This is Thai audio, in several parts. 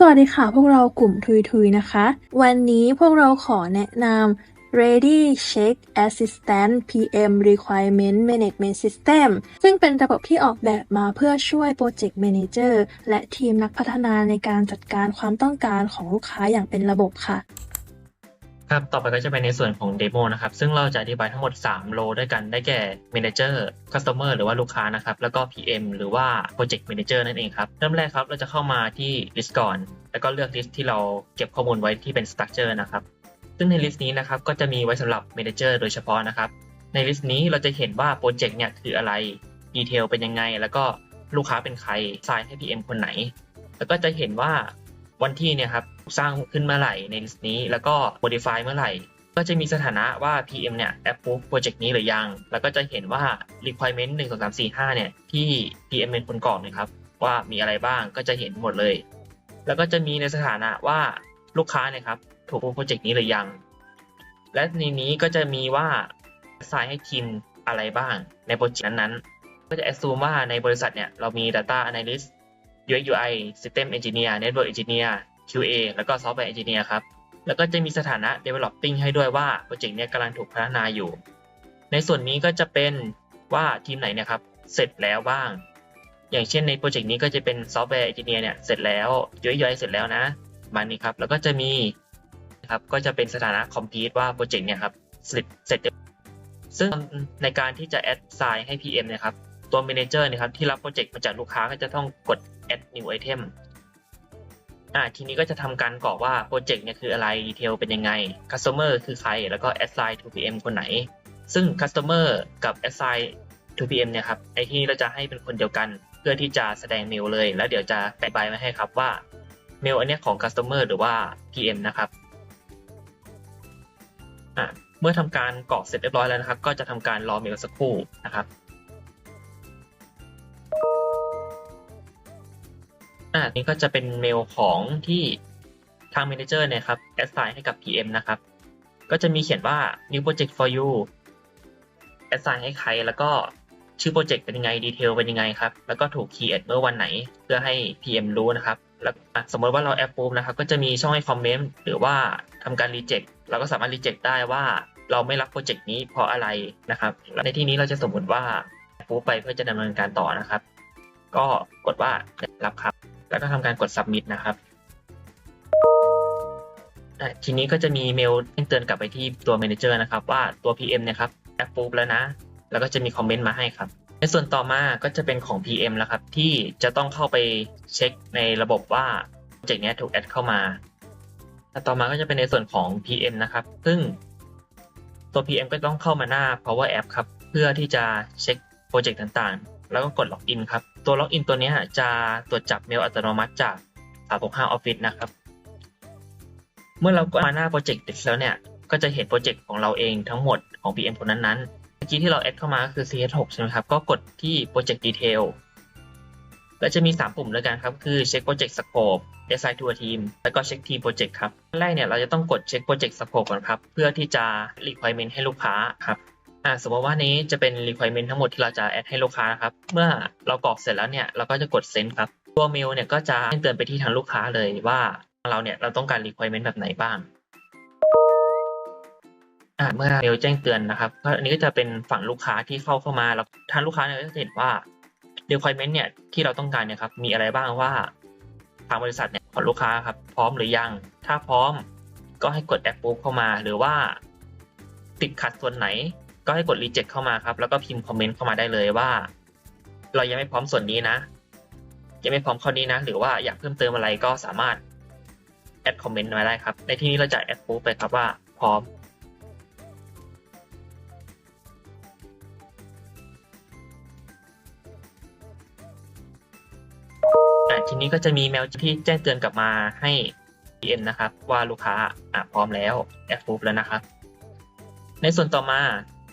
สวัสดีค่ะ พวกเรากลุ่มทุยทุยนะคะ วันนี้พวกเราขอแนะนำ Ready Check Assistant PM Requirement Management System ซึ่งเป็นระบบที่ออกแบบมาเพื่อช่วย Project Manager และทีมนักพัฒนาในการจัดการความต้องการของลูกค้าอย่างเป็นระบบค่ะ ครับ ต่อไปก็จะเป็นในส่วนของเดโมนะครับ ซึ่งเราจะอธิบายทั้งหมด 3 โลด้วยกัน ได้แก่ Manager Customer หรือว่าลูกค้านะครับ แล้วก็ PM หรือว่า Project Manager นั่นเองครับ เริ่มแรกครับ เราจะเข้ามาที่ list ก่อน แล้วก็เลือก list ที่เราเก็บข้อมูลไว้ที่เป็น structure นะครับ ซึ่งใน list นี้นะครับ ก็จะมีไว้สำหรับ Manager โดยเฉพาะนะครับ ใน list นี้เราจะเห็นว่า Project เนี่ยคืออะไร ดีเทลเป็นยังไง แล้วก็ลูกค้าเป็นใคร s ายให้ PM คนไหน แล้วก็จะเห็นว่า วันที่เนี่ยครับสร้างขึ้นเมื่อไหร่ใน list นี้ แล้วก็ modify เมื่อไหร่ก็จะมีสถานะว่า PM เนี่ย approve project นี้หรือยัง แล้วก็จะเห็นว่า requirement 1 2 3 4 5 เนี่ย ที่ PM เป็นคนกรอกนะครับ ว่ามีอะไรบ้างก็จะเห็นหมดเลย แล้วก็จะมีในสถานะว่าลูกค้าเนี่ยครับ ถูก approve project นี้หรือยัง และในนี้ก็จะมีว่า assign ให้ทีมอะไรบ้างในโปรเจกต์นั้นๆ ก็จะ assume ว่าในบริษัทเนี่ยเรามี data analyst UX UI System Engineer Network Engineer QA แล้วก็ Software Engineer ครับ แล้วก็จะมีสถานะ Developing ให้ด้วยว่าโปรเจกต์นี้กำลังถูกพัฒนาอยู่ ในส่วนนี้ก็จะเป็นว่าทีมไหนเนะครับเสร็จแล้วบ้าง อย่างเช่นในโปรเจกต์นี้ก็จะเป็น Software Engineer เนี่ยเสร็จแล้ว UX UI เสร็จแล้วนะมาณนี้ครับ แล้วก็จะมีครับก็จะเป็นสถานะ Complete ว่าโปรเจกต์เนี่ยครับเสร็จเสร็จซึ่งในการที่จะ add sign ให้ PM เนะครับ ตัว Manager นะครับที่รับโปรเจกต์มาจากลูกค้าก็จะต้องกด add new item อ่าทีนี้ก็จะทำการกรอกว่าโปรเจกต์เนี่ยคืออะไรดีเทลเป็นยังไง customer คือใคร แล้วก็ assign to PM คนไหน ซึ่ง customer กับ assign to PM เนี่ยครับไอที่เราจะให้เป็นคนเดียวกัน เพื่อที่จะแสดงเมลเลย แล้วเดี๋ยวจะแปะใบมาให้ครับว่าเมลอันเนี้ยของ customer หรือว่า PM นะครับอ่าเมื่อทำการกรอกเสร็จเรียบร้อยแล้วนะครับ ก็จะทำการรอเมลสักครู่นะครับ อ่านี่ก็จะเป็นเมลของที่ทาง Manager เนี่ยครับ assign ให้กับ PM นะครับ ก็จะมีเขียนว่า new project for you assign ให้ใคร แล้วก็ชื่อโปรเจกต์เป็นยังไง ดีเทลเป็นยังไงครับ แล้วก็ถูก create เมื่อวันไหน เพื่อให้ PM รู้นะครับ แล้วสมมติว่าเรา approve นะครับ ก็จะมีช่องให้คอมเมนต์หรือว่าทำการ reject เราก็สามารถ reject ได้ว่าเราไม่รับโปรเจกต์นี้เพราะอะไรนะครับและในที่นี้เราจะสมมติว่า approve ไปเพื่อจะดำเนินการต่อนะครับ ก็กดว่าได้รับครับ แล้วก็ทำการกด submit นะครับทีนี้ก็จะมีเมลแจ้งเตือนกลับไปที่ตัว Manager นะครับ ว่าตัว PM เนี่ยครับ approve แล้วนะ แล้วก็จะมีคอมเมนต์มาให้ครับในส่วนต่อมาก็จะเป็นของ PM แล้วครับ ที่จะต้องเข้าไปเช็คในระบบว่าโปรเจกต์นี้ถูกแอดเข้ามาและต่อมาก็จะเป็นในส่วนของ PM นะครับ ซึ่งตัว PM ก็ต้องเข้ามาหน้า Power App ครับ เพื่อที่จะเช็คโปรเจกต์ต่าง แล้วก็กดล็อกอินครับ ตัวล็อกอินตัวนี้จะตรวจจับเมลอัตโนมัติจาก 365 Office นะครับ เมื่อเราก็มาหน้าโปรเจกต์แล้วเนี่ย ก็จะเห็นโปรเจกต์ของเราเองทั้งหมดของ PM คนนั้นๆเมื่อกี้ที่เราแอดเข้ามาก็คือ CS6 ใช่ไหมครับ ก็กดที่ Project Detail และจะมี 3 ปุ่มด้วยกันครับ คือ Check Project Scope Assign to a Team แล้วก็ Check Team Project ครับแรกเนี่ยเราจะต้องกด Check Project Scope ก่อนครับ เพื่อที่จะ requirement ให้ลูกค้าครับ อ่าสมมติว่านี้จะเป็น requirement ทั้งหมดที่เราจะแอดให้ลูกค้านะครับ เมื่อเรากรอกเสร็จแล้วเนี่ยเราก็จะกด send ครับ ตัวเมลเนี่ยก็จะแจ้งเตือนไปที่ทางลูกค้าเลยว่าเราเนี่ยเราต้องการ requirement แบบไหนบ้างอ่าเมื่อเมลแจ้งเตือนนะครับก็อันนี้ก็จะเป็นฝั่งลูกค้าที่เข้าเข้ามาแล้วทางลูกค้าเนี่ยก็จะเห็นว่า requirement เนี่ยที่เราต้องการเนี่ยครับมีอะไรบ้างว่าทางบริษัทเนี่ยของลูกค้าครับพร้อมหรือยัง ถ้าพร้อมก็ให้กด approve เข้ามา หรือว่า ติดขัดส่วนไหน ก็ให้กด reject เข้ามาครับ แล้วก็พิมพ์คอมเมนต์เข้ามาได้เลยว่า เรายังไม่พร้อมส่วนนี้นะ ยังไม่พร้อมข้อนี้นะ หรือว่าอยากเพิ่มเติมอะไรก็สามารถ add comment มาได้ครับ ในที่นี้เราจะ approve ไปครับว่าพร้อมทีนี้ก็จะมีเมลที่แจ้งเตือนกลับมาให้ PM นะครับ ว่าลูกค้าพร้อมแล้ว approve แล้วนะครับ ในส่วนต่อมา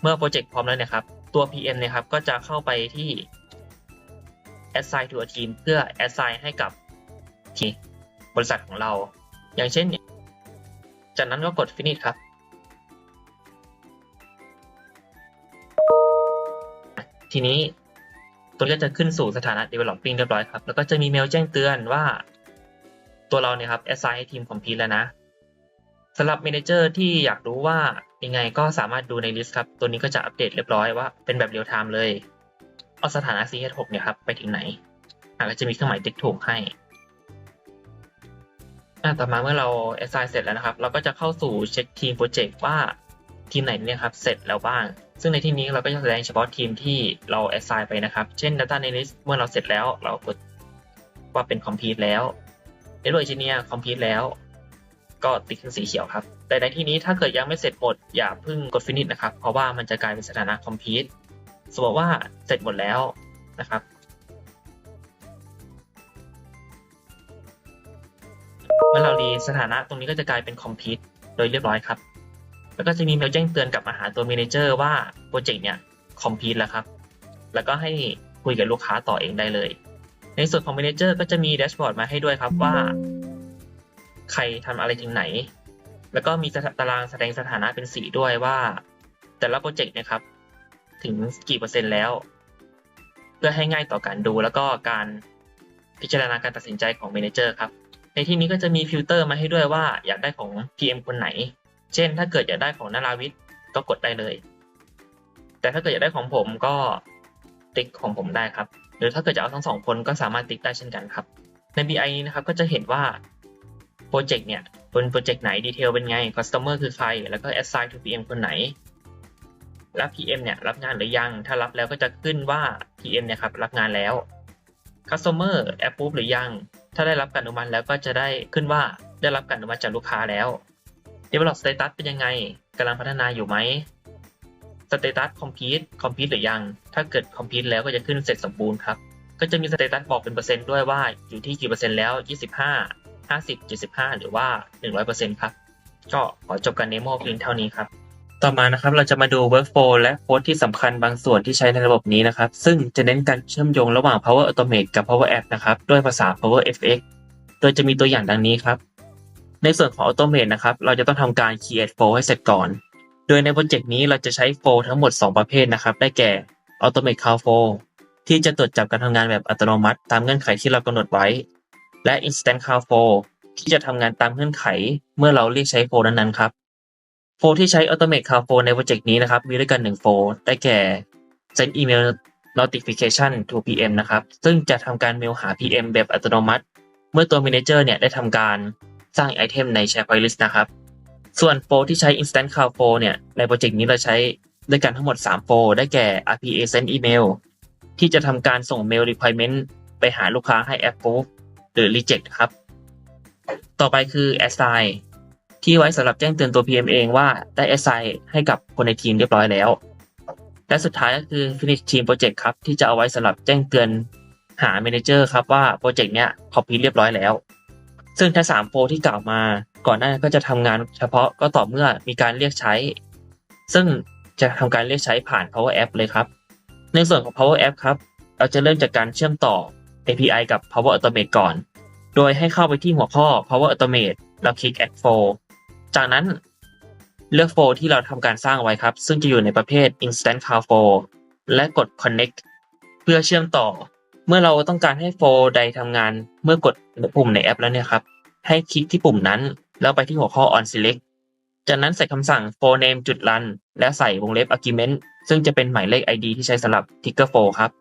เมื่อโปรเจกต์พร้อมแล้วนี่ยครับ ตัว PM เนี่ยครับ ก็จะเข้าไปที่ assign to a team เพื่อ assign ให้กับทีบริษัทของเรา อย่างเช่น จากนั้นก็กด finish ครับ ทีนี้ตัวก็จะขึ้นสู่สถานะ developing เรียบร้อยครับ แล้วก็จะมีเมลแจ้งเตือนว่าตัวเราเนี่ยครับ assign ให้ทีม complete แล้วนะ สำหรับ manager ที่อยากรู้ว่ายังไงก็สามารถดูใน list ครับ ตัวนี้ก็จะอัปเดตเรียบร้อยว่าเป็นแบบ real time เลย เอาสถานะ CS6 เนี่ยครับไปถึงไหนอะแล้วจะมีเครื่องหมายติ๊กถูกให้อะต่อมาเมื่อเรา assign เสร็จแล้วนะครับ เราก็จะเข้าสู่เช็คทีมโปรเจกต์ว่าทีมไหนเนี่ยครับเสร็จแล้วบ้าง ซึ่งในที่นี้เราก็จะแสดงเฉพาะทีมที่เรา assign ไปนะครับ เช่น data analyst เมื่อเราเสร็จแล้วเรากดว่าเป็น complete แล้ว network engineer complete แล้ว ก็ติ๊กเป็นสีเขียวครับ แต่ในที่นี้ถ้าเกิดยังไม่เสร็จหมดอย่าเพิ่งกด finish นะครับ เพราะว่ามันจะกลายเป็นสถานะ complete สมมติว่าเสร็จหมดแล้วนะครับ เมื่อเรารีสถานะตรงนี้ก็จะกลายเป็น complete โดยเรียบร้อยครับ แล้วก็จะมีเมลแจ้งเตือนกลับมาหาตัว manager ว่าโปรเจกต์เนี่ย complete แล้วครับ แล้วก็ให้คุยกับลูกค้าต่อเองได้เลย ในส่วนของ manager ก็จะมีแดชบอร์ดมาให้ด้วยครับว่า ใครทำอะไรถึงไหน แล้วก็มีตารางแสดงสถานะเป็นสีด้วยว่า แต่ละโปรเจกต์นะครับ ถึงกี่เปอร์เซ็นต์แล้ว เพื่อให้ง่ายต่อการดู แล้วก็การพิจารณาการตัดสินใจของ manager ครับ ในที่นี้ก็จะมีฟิลเตอร์มาให้ด้วยว่าอยากได้ของ PM คนไหน เช่น ถ้าเกิดอยากได้ของนาราวิทย์ก็กดได้เลย แต่ถ้าเกิดอยากได้ของผมก็ติ๊กของผมได้ครับ หรือถ้าเกิดจะเอาทั้งสองคนก็สามารถติ๊กได้เช่นกันครับ ใน BI นี้นะครับก็จะเห็นว่า รเจกต์เนี่ยเป็นโปรเจกต์ไหนดีเทลเป็นไง customer คือใคร แล้วก็ assign to PM คนไหนแล้ว PM เนี่ยรับงานหรือยัง ถ้ารับแล้วก็จะขึ้นว่า PM เนี่ยครับรับงานแล้ว customer approve หรือยัง ถ้าได้รับการอนุมัติแล้วก็จะได้ขึ้นว่าได้รับการอนุมัติจากลูกค้าแล้ว develop status เป็นยังไงกำลังพัฒนาอยู่ไหม status complete complete หรือยัง ถ้าเกิด complete แล้วก็จะขึ้นเสร็จสมบูรณ์ครับ ก็จะมี status บอกเป็นเปอร์เซ็นต์ด้วยว่าอยู่ที่กี่เปอร์เซ็นต์แล้ว 25 50 75 หรือว่า 100%ครับ ก็ขอจบการเดโมเพียงเท่านี้ครับ ต่อมานะครับเราจะมาดู workflow และโค้ดที่สำคัญบางส่วนที่ใช้ในระบบนี้นะครับ ซึ่งจะเน้นการเชื่อมโยงระหว่าง Power Automate กับ Power App นะครับด้วยภาษา Power FX โดยจะมีตัวอย่างดังนี้ครับ ในส่วนของ Automate นะครับ เราจะต้องทำการ create flow ให้เสร็จก่อน โดยในโปรเจกต์นี้เราจะใช้ flow ทั้งหมด 2 ประเภทนะครับ ได้แก่ Automate Call Flow ที่จะตรวจจับการทำงานแบบอัตโนมัติ ตามเงื่อนไขที่เรากำหนดไว้ และ Instant Call Flow ที่จะทำงานตามเงื่อนไขเมื่อเราเรียกใช้ flow นั้นๆครับ โฟที่ใช้ Automate Call Flow ในโปรเจกต์นี้นะครับ มีด้วยกัน 1 โฟได้แก่ Send Email Notification to PM นะครับ ซึ่งจะทำการเมลหา PM แบบอัตโนมัติ เมื่อตัว Manager เนี่ยได้ทำการสร้างไอเทมใน SharePoint List นะครับ ส่วนโฟที่ใช้ Instant Call Flow เนี่ยในโปรเจกต์นี้เราใช้ด้วยกันทั้งหมด 3 โฟได้แก่ RPA Send Email ที่จะทำการส่ง Mail Requirement ไปหาลูกค้าให้ Approve หรือ Reject ครับ ต่อไปคือ Assign ที่ไว้สำหรับแจ้งเตือนตัว PM เองว่าได้ assign ให้กับคนในทีมเรียบร้อยแล้ว และสุดท้ายก็คือ finish team project ครับ ที่จะเอาไว้สำหรับแจ้งเตือนหา manager ครับว่าโปรเจกต์เนี้ย complete เรียบร้อยแล้ว ซึ่งถ้า3โปรที่กล่าวมาก่อนหน้าก็จะทำงานเฉพาะก็ต่อเมื่อมีการเรียกใช้ ซึ่งจะทำการเรียกใช้ผ่าน Power App เลยครับ ในส่วนของ Power App ครับ เราจะเริ่มจากการเชื่อมต่อ API กับ Power Automate ก่อน โดยให้เข้าไปที่หัวข้อ Power Automate แล้วคลิก Add Flow จากนั้นเลือกโฟลที่เราทำการสร้างไว้ครับ ซึ่งจะอยู่ในประเภท instant call flow และกด connect เพื่อเชื่อมต่อ เมื่อเราต้องการให้โฟลใดทำงาน เมื่อกดปุ่มในแอปแล้วเนี่ยครับ ให้คลิกที่ปุ่มนั้น แล้วไปที่หัวข้อ on select จากนั้นใส่คำสั่ง flow name จุด run และใส่วงเล็บ argument ซึ่งจะเป็นหมายเลข ID ที่ใช้สำหรับ trigger flow ครับ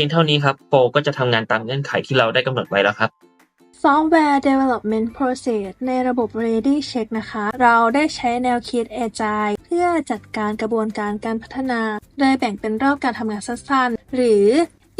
พียงเท่านี้ครับโฟลก็จะทำงานตามเงื่อนไขที่เราได้กำหนดไว้แล้วครับ Software Development Process ในระบบ Ready Check นะคะ เราได้ใช้แนวคิด Agile เพื่อจัดการกระบวนการการพัฒนา โดยแบ่งเป็นรอบการทำงานสั้นๆ หรือ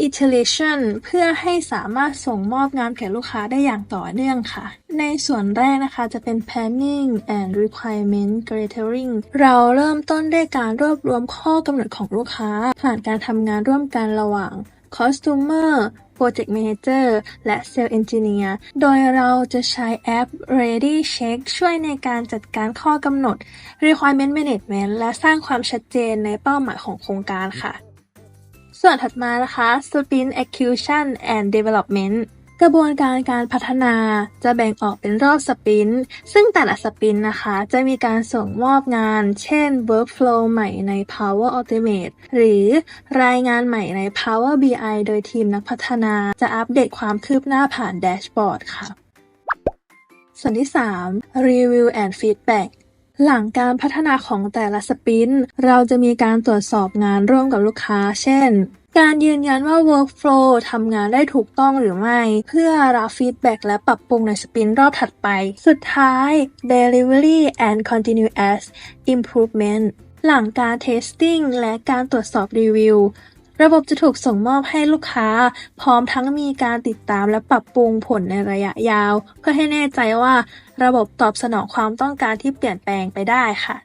iteration เพื่อให้สามารถส่งมอบงานแก่ลูกค้าได้อย่างต่อเนื่องค่ะ ในส่วนแรกนะคะจะเป็น planning and requirement gathering เราเริ่มต้นด้วยการรวบรวมข้อกำหนดของลูกค้า ผ่านการทำงานร่วมกันระหว่าง Customer Project Manager และ Sales Engineer โดยเราจะใช้แอป Ready Check ช่วยในการจัดการข้อกำหนด Requirement Management และสร้างความชัดเจนในเป้าหมายของโครงการค่ะ ส่วนถัดมานะคะ Sprint Execution and Development กระบวนการการพัฒนาจะแบ่งออกเป็นรอบสปรินต์ซึ่งแต่ละสปรินต์นะคะ จะมีการส่งมอบงาน เช่น Workflow ใหม่ใน Power Automate หรือรายงานใหม่ใน Power BI โดยทีมนักพัฒนาจะอัปเดตความคืบหน้าผ่านแดชบอร์ดค่ะ ส่วนที่ 3 Review and Feedback หลังการพัฒนาของแต่ละสปรินต์เราจะมีการตรวจสอบงานร่วมกับลูกค้า เช่น การยืนยันว่า Workflow ทำงานได้ถูกต้องหรือไม่ เพื่อรับฟีดแบ็กและปรับปรุงในสปรินรอบถัดไป สุดท้าย Delivery and Continuous Improvement หลังการ Testing และการตรวจสอบรีวิว ระบบจะถูกส่งมอบให้ลูกค้า พร้อมทั้งมีการติดตามและปรับปรุงผลในระยะยาว เพื่อให้แน่ใจว่า ระบบตอบสนองความต้องการที่เปลี่ยนแปลงไปได้ค่ะ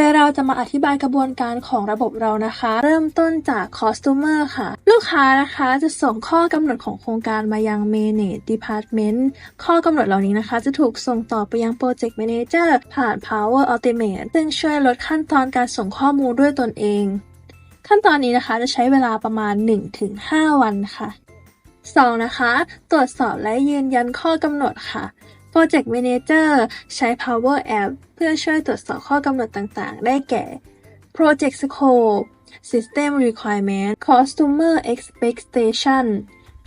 แต่เราจะมาอธิบายกระบวนการของระบบเรานะคะ เริ่มต้นจาก Customer ค่ะ ลูกค้านะคะจะส่งข้อกำหนดของโครงการมายัง Manage Department ข้อกำหนดเหล่านี้นะคะ จะถูกส่งต่อไปยัง Project Manager ผ่าน Power Automate ซึ่งช่วยลดขั้นตอนการส่งข้อมูลด้วยตนเอง ขั้นตอนนี้นะคะจะใช้เวลาประมาณ 1-5 วันค่ะ 2. นะคะ ตรวจสอบและยืนยันข้อกำหนดค่ะ Project Manager ใช้ Power App เพื่อช่วยตรวจสอบข้อกำหนดต่างๆ ได้แก่ Project Scope System Requirement Customer Expectation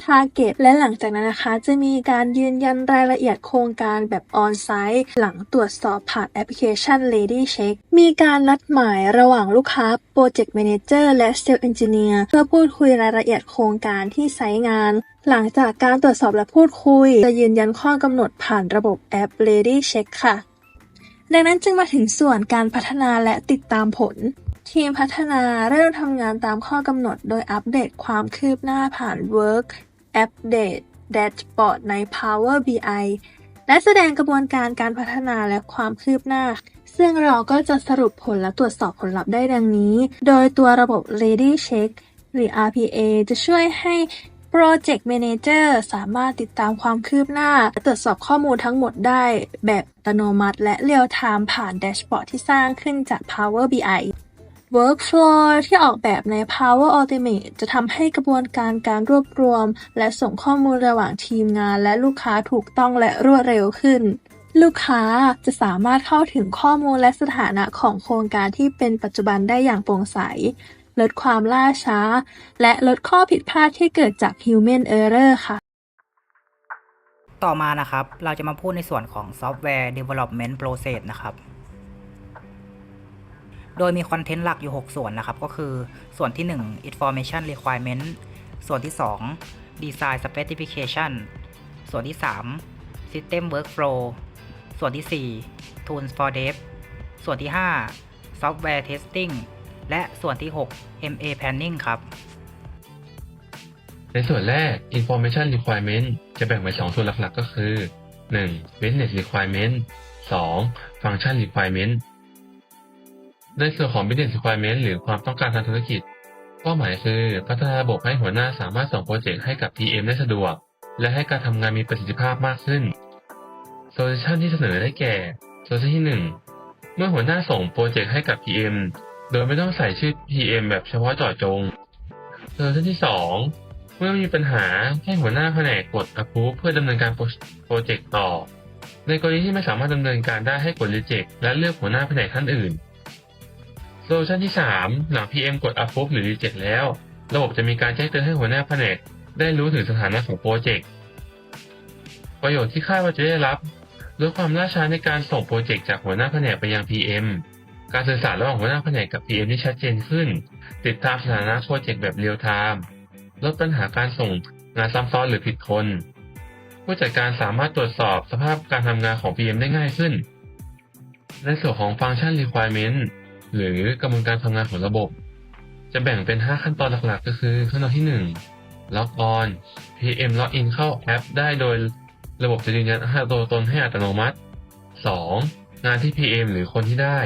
Target และหลังจากนั้นนะคะ จะมีการยืนยันรายละเอียดโครงการแบบ On-Site หลังตรวจสอบผ่านแอปพลิเคชัน Lady Check มีการนัดหมายระหว่างลูกค้า Project Manager และ Sales Engineer เพื่อพูดคุยรายละเอียดโครงการที่ไซต์งาน หลังจากการตรวจสอบและพูดคุย จะยืนยันข้อกำหนดผ่านระบบแอป Lady Check ค่ะ ดังนั้นจึงมาถึงส่วนการพัฒนาและติดตามผล ทีมพัฒนาเริ่มทำงานตามข้อกำหนดโดยอัปเดตความคืบหน้าผ่าน Work Update Dashboard ใน Power BI และแสดงกระบวนการการพัฒนาและความคืบหน้า ซึ่งเราก็จะสรุปผลและตรวจสอบผลลัพธ์ได้ดังนี้ โดยตัวระบบ Lady Check หรือ RPA จะช่วยให้ Project Manager สามารถติดตามความคืบหน้า ตรวจสอบข้อมูลทั้งหมดได้แบบอัตโนมัติ และเรียลไทม์ผ่านแดชบอร์ดที่สร้างขึ้นจาก Power BI Workflow ที่ออกแบบใน Power Automate จะทำให้กระบวนการการรวบรวม และส่งข้อมูลระหว่างทีมงานและลูกค้าถูกต้องและรวดเร็วขึ้น ลูกค้าจะสามารถเข้าถึงข้อมูลและสถานะของโครงการที่เป็นปัจจุบันได้อย่างโปร่งใส ลดความล่าช้า และลดข้อผิดพลาดที่เกิดจาก Human Error ค่ะ ต่อมานะครับ เราจะมาพูดในส่วนของ Software Development Process นะครับ โดยมีคอนเทนต์หลักอยู่ 6 ส่วนนะครับ ก็คือส่วนที่ 1 Information Requirement ส่วนที่ 2 Design Specification ส่วนที่ 3 System Workflow ส่วนที่ 4 Tools for Dev ส่วนที่ 5 Software Testing และส่วนที่ 6 MA Planning ครับ ในส่วนแรก information requirement จะแบ่งเป็น2ส่วนหลักๆ ก็คือ 1. business requirement 2. function requirement ในส่วนของ business requirement หรือความต้องการทางธุรกิจ เป้าหมายคือพัฒนาระบบให้หัวหน้าสามารถส่งโปรเจกต์ให้กับ PM ได้สะดวก และให้การทำงานมีประสิทธิภาพมากขึ้น solution ที่เสนอได้แก่ solution ที่ 1 เมื่อหัวหน้าส่งโปรเจกต์ให้กับ PM โดยไม่ต้องใส่ชื่อ PM แบบเฉพาะเจาะจง solution ที่2เมื่อมีปัญหาให้หัวหน้าแผนกกด approve เพื่อดำเนินการโปรเจกต์ต่อ ในกรณีที่ไม่สามารถดำเนินการได้ให้กด reject และเลือกหัวหน้าแผนกท่านอื่นโซลูชันที่ 3 หลัง PM กด approve หรือ reject แล้ว ระบบจะมีการแจ้งเตือนให้หัวหน้าแผนกได้รู้ถึงสถานะของโปรเจกต์ประโยชน์ที่คาดว่าจะได้รับลดความล่าช้าในการส่งโปรเจกต์จากหัวหน้าแผนกไปยัง PM การสื่อสารระหว่างหัวหน้าแผนกกับ PM ที่ชัดเจนขึ้น ติดตามสถานะโปรเจกต์แบบเรียลไทม์ลดปัญหาการส่งงานซ้ำซ้อนหรือผิดคน ผู้จัดการสามารถตรวจสอบสภาพการทำงานของ PM ได้ง่ายขึ้น ในส่วนของ Function Requirement หรือกระบวนการทำงานของระบบ จะแบ่งเป็น 5 ขั้นตอนหลักๆ ก็คือ ขั้นตอนที่ 1 Log on PM Log in เข้าแอป ได้โดยระบบจะยืนยันตัวตนให้อัตโนมัติ 2. งานที่ PM หรือคนที่ได้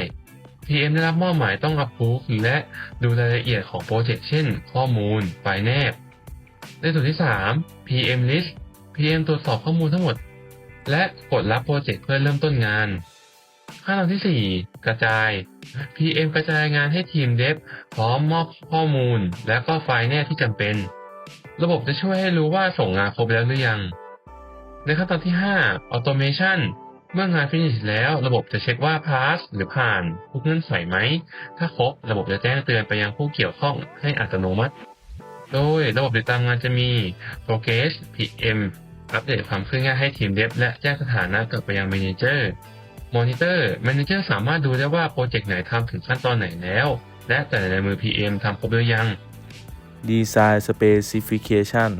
PM ได้รับมอบหมายต้อง approve และดูรายละเอียดของโปรเจกต์เช่น ข้อมูลไฟล์แนบ ในส่วนที่ 3 PM list PM ตรวจสอบข้อมูลทั้งหมด และกดรับโปรเจกต์เพื่อเริ่มต้นงาน ขั้นตอนที่ 4 กระจาย PM กระจายงานให้ทีมเดฟพร้อมมอบข้อมูล และก็ไฟล์แนบที่จำเป็น ระบบจะช่วยให้รู้ว่าส่งงานครบแล้วหรือยัง ในขั้นตอนที่ 5 Automation เมื่องาน finish แล้วระบบจะเช็คว่า pass หรือผ่านทุกเงื่อนไขไหม ถ้าครบระบบจะแจ้งเตือนไปยังผู้เกี่ยวข้องให้อัตโนมัติ โดยระบบติดตามงานจะมี progress PM อัปเดตความเคลื่อนไหวให้ทีมเดฟและแจ้งสถานะกลับไปยังเมนเจอร์มอนิเตอร์เมเนเจอร์สามารถดูได้ว่าโปรเจกต์ไหนทำถึงขั้นตอนไหนแล้ว และแต่ในมือ PM ทำครบหรือยัง Design Specification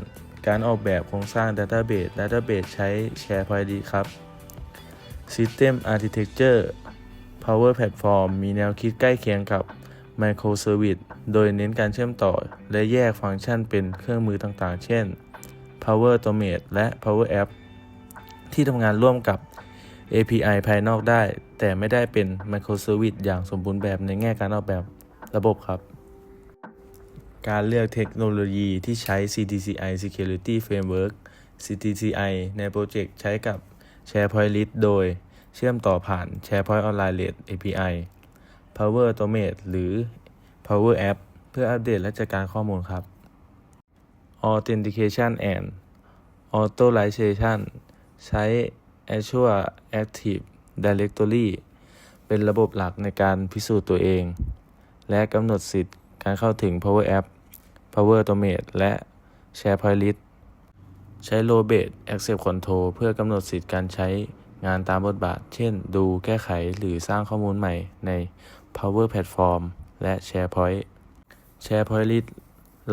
การออกแบบโครงสร้าง Database Database ใช้ SharePoint ครับ System Architecture Power Platform มีแนวคิดใกล้เคียงกับ Microservice โดยเน้นการเชื่อมต่อ และแยกฟังก์ชันเป็นเครื่องมือต่างๆ เช่น Power Automate และ Power App ที่ทำงานร่วมกับ API ภายนอกได้ แต่ไม่ได้เป็น Microservice อย่างสมบูรณ์แบบในแง่การออกแบบระบบครับ การเลือกเทคโนโลยีที่ใช้ CTCI Security Framework CTCI ในโปรเจกต์ใช้กับ SharePoint List โดยเชื่อมต่อผ่าน SharePoint Online REST API Power Automate หรือ Power App เพื่ออัปเดตและจัดการข้อมูลครับ Authentication and Authorization ใช้ Azure Active Directory เป็นระบบหลักในการพิสูจน์ตัวเอง และกำหนดสิทธิ์การเข้าถึง Power App Power Automate และ SharePoint List ใช้ Row Based Access Control เพื่อกำหนดสิทธิ์การใช้งานตามบทบาท เช่น ดูแก้ไขหรือสร้างข้อมูลใหม่ใน Power Platform และ SharePoint SharePoint List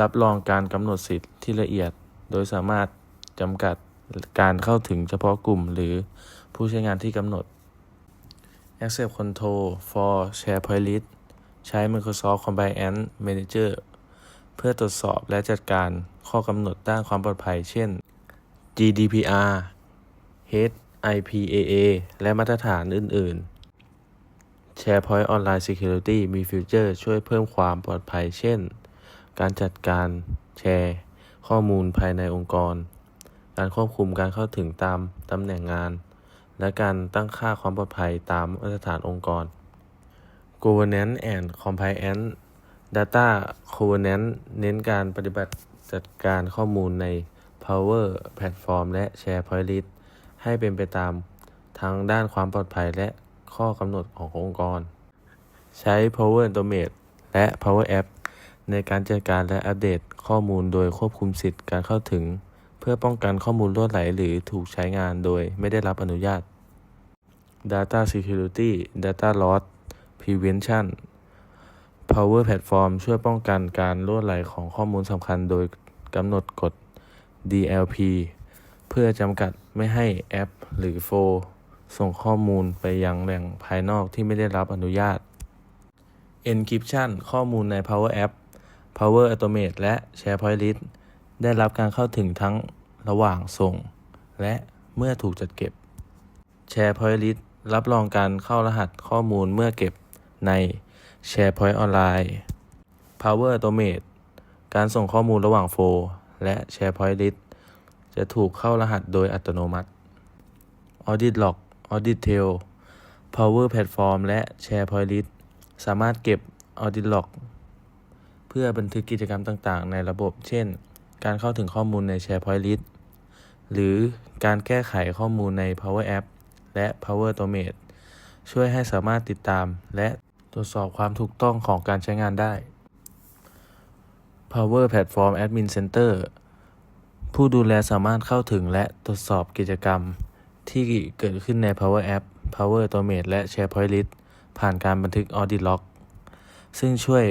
รับรองการกำหนดสิทธิ์ที่ละเอียด โดยสามารถจำกัดการเข้าถึงเฉพาะกลุ่มหรือผู้ใช้งานที่กำหนด Access Control for SharePoint List ใช้ Microsoft Compliance Manager เพื่อตรวจสอบและจัดการข้อกำหนดด้านความปลอดภัย เช่น GDPR HIPAA และมาตรฐานอื่น ๆ SharePoint Online Security มีฟีเจอร์ช่วยเพิ่มความปลอดภัย เช่น การจัดการแชร์ ข้อมูลภายในองค์กร การควบคุมการเข้าถึงตามตำแหน่งงาน และการตั้งค่าความปลอดภัยตามมาตรฐานองค์กร Governance and Compliance Data Governance เน้นการปฏิบัติจัดการข้อมูลใน Power Platform และ SharePoint List ให้เป็นไปตามทั้งด้านความปลอดภัยและข้อกำหนดขององค์กร ใช้ Power Automate และ Power App ในการจัดการและอัปเดตข้อมูลโดยควบคุมสิทธิ์การเข้าถึง เพื่อป้องกันข้อมูลล่วไหลหรือถูกใช้งานโดยไม่ได้รับอนุญาต Data Security Data Loss Prevention Power Platform ช่วยป้องกันการล่วไหลของข้อมูลสำคัญโดยกำหนดกฎ DLP เพื่อจำกัดไม่ให้แอปหรือโฟลส่งข้อมูลไปยังแหล่งภายนอกที่ไม่ได้รับอนุญาต Encryption ข้อมูลใน Power App Power Automate และ SharePoint List ได้รับการเข้าถึงทั้งระหว่างส่ง และเมื่อถูกจัดเก็บ SharePoint List รับรองการเข้ารหัสข้อมูลเมื่อเก็บใน SharePoint Online Power Automate การส่งข้อมูลระหว่างโฟ และ SharePoint List จะถูกเข้ารหัสโดยอัตโนมัติ Audit Log Audit Tail Power Platform และ SharePoint List สามารถเก็บ Audit Log เพื่อบันทึกกิจกรรมต่างๆ ในระบบ เช่น การเข้าถึงข้อมูลใน SharePoint List หรือการแก้ไขข้อมูลใน Power App และ Power Automate ช่วยให้สามารถติดตามและตรวจสอบความถูกต้องของการใช้งานได้ Power Platform Admin Center ผู้ดูแลสามารถเข้าถึงและตรวจสอบกิจกรรม ที่เกิดขึ้นใน Power App Power Automate และ SharePoint List ผ่านการบันทึก Audit Log ซึ่งช่วย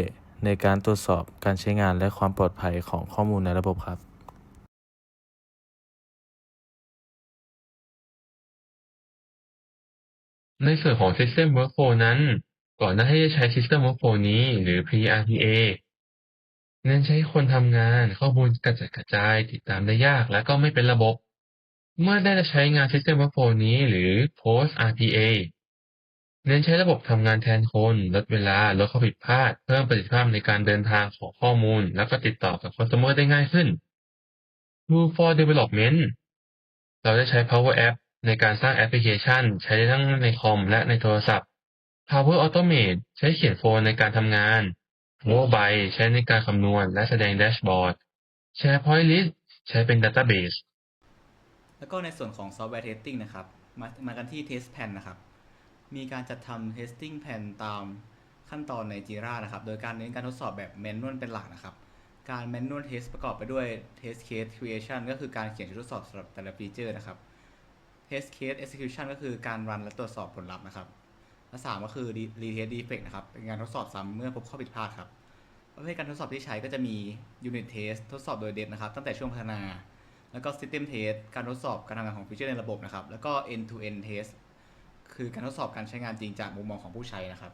ในการตรวจสอบการใช้งานและความปลอดภัยของข้อมูลในระบบครับในส่วนของ System Workflow นั้น ก่อนหน้าที่จะใช้ System Workflow นี้ หรือ PRPA เน้นใช้คนทำงานข้อมูลกระจัดกระจายติดตามได้ยากและก็ไม่เป็นระบบ เมื่อได้ใช้งาน System Workflow นี้หรือ Post RPA เน้นใช้ระบบทำงานแทนคน ลดเวลา ลดข้อผิดพลาด เพิ่มประสิทธิภาพในการเดินทางของข้อมูล แล้วก็ติดต่อกับ Customer ได้ง่ายขึ้น Tool for Development เราได้ใช้ Power App ในการสร้างแอปพลิเคชัน ใช้ได้ทั้งในคอมและในโทรศัพท์ Power Automate ใช้เขียนโฟล์ในการทำงาน Mobile ใช้ในการคำนวณและแสดงแดชบอร์ด SharePoint List ใช้เป็น Database แล้วก็ในส่วนของซอฟต์แวร์เทสติ้งนะครับ มามากันที่ Test Plan นะครับ มีการจัดทำ Testing Plan ตามขั้นตอนใน Jira นะครับ โดยการเน้นการทดสอบแบบแมนนวลเป็นหลักนะครับ การ manual test ประกอบไปด้วย test case creation ก็คือการเขียนชุดทดสอบสำหรับแต่ละฟีเจอร์นะครับ test case execution ก็คือการรันและตรวจสอบผลลัพธ์นะครับ และสามก็คือ retest defect นะครับ เป็นการทดสอบซ้ำเมื่อพบข้อผิดพลาดครับประเภทการทดสอบที่ใช้ก็จะมี unit test ทดสอบโดยเดฟนะครับ ตั้งแต่ช่วงพัฒนา แล้วก็ system test การทดสอบการทำงานของฟีเจอร์ในระบบนะครับ แล้วก็ end to end test คือการทดสอบการใช้งานจริงจากมุมมองของผู้ใช้นะครับ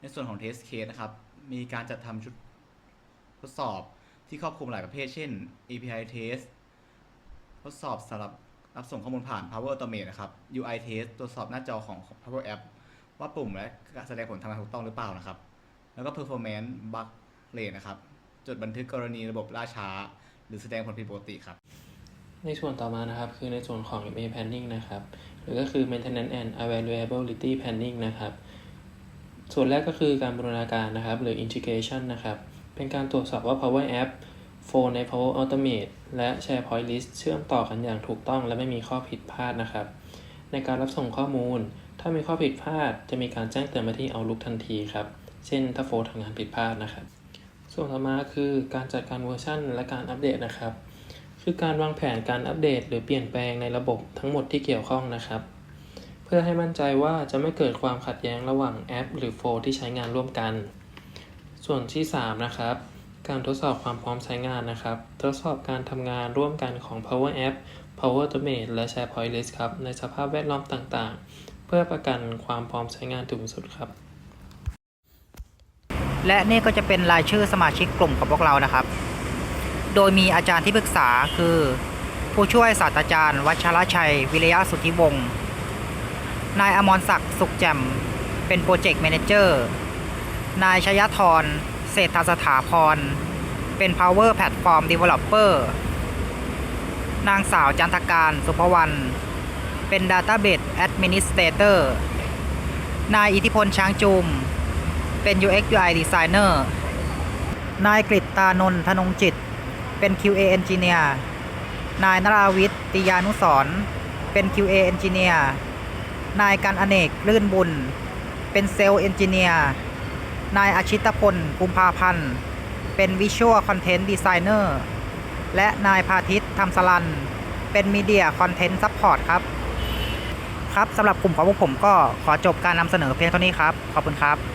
ในส่วนของ test case นะครับ มีการจัดทำชุดทดสอบที่ครอบคลุมหลายประเภท เช่น API test ทดสอบสำหรับ รับส่งข้อมูลผ่าน Power Automate นะครับ UI test ตรวจสอบหน้าจอของ Power App ว่าปุ่มและการแสดงผลทำงานถูกต้องหรือเปล่านะครับ แล้วก็ performance bug rate นะครับ จดบันทึกกรณีระบบล่าช้า หรือแสดงผลผิดปกติครับ ในส่วนต่อมานะครับ คือในส่วนของ MA Planning นะครับ หรือก็คือ Maintenance and Availability Planning นะครับ ส่วนแรกก็คือการบูรณาการนะครับ หรือ Integration นะครับ เป็นการตรวจสอบว่า Power App โฟนใน Power Automate และ SharePoint List เชื่อมต่อกันอย่างถูกต้องและไม่มีข้อผิดพลาดนะครับ ในการรับส่งข้อมูล ถ้ามีข้อผิดพลาด จะมีการแจ้งเตือนมาที่ Outlook ทันทีครับ เช่นถ้าโฟนทำงานผิดพลาดนะครับ ส่วนต่อมาคือการจัดการเวอร์ชันและการอัปเดตนะครับ คือการวางแผนการอัปเดต หรือเปลี่ยนแปลงในระบบทั้งหมดที่เกี่ยวข้องนะครับ เพื่อให้มั่นใจว่าจะไม่เกิดความขัดแย้งระหว่างแอป หรือโฟลที่ใช้งานร่วมกัน ส่วนที่ 3 นะครับ การทดสอบความพร้อมใช้งานนะครับ ทดสอบการทำงานร่วมกันของ Power App Power Automate และ SharePoint List ครับ ในสภาพแวดล้อมต่างๆ เพื่อประกันความพร้อมใช้งานถึงสุดครับ และนี่ก็จะเป็นรายชื่อสมาชิกกลุ่มของพวกเรานะครับ โดยมีอาจารย์ที่ปรึกษาคือ ผู้ช่วยศาสตราจารย์ วัชรชัย วิริยะสุทธิวงศ์นายอมรศักดิ์สุขแจ่มเป็นโปรเจกต์แมเนเจอร์นายชยธร เศรษฐสถาพร เป็น Power Platform Developer นางสาวจันทการสุภวรรณ เป็น Database Administrator นายอิทธิพลช้างจูมเป็น UX UI Designer นายกฤตตานนทนงจิต เป็น QA Engineer นายนราวิทย์ติยานุสรเป็น QA Engineer นายกันอเนกลื่นบุญ เป็น Sales Engineer น นายอาชิตพลกุมภาพันธ์ เป็นวิชวลคอนเทนต์ดีไซเนอร์และนายพาทิตทำสลัน เป็นมีเดียคอนเทนต์ซัพพอร์ตครับ ครับสำหรับกลุ่มของพวกผมก็ขอจบการนำเสนอเพียงเท่านี้ครับ ขอบคุณครับ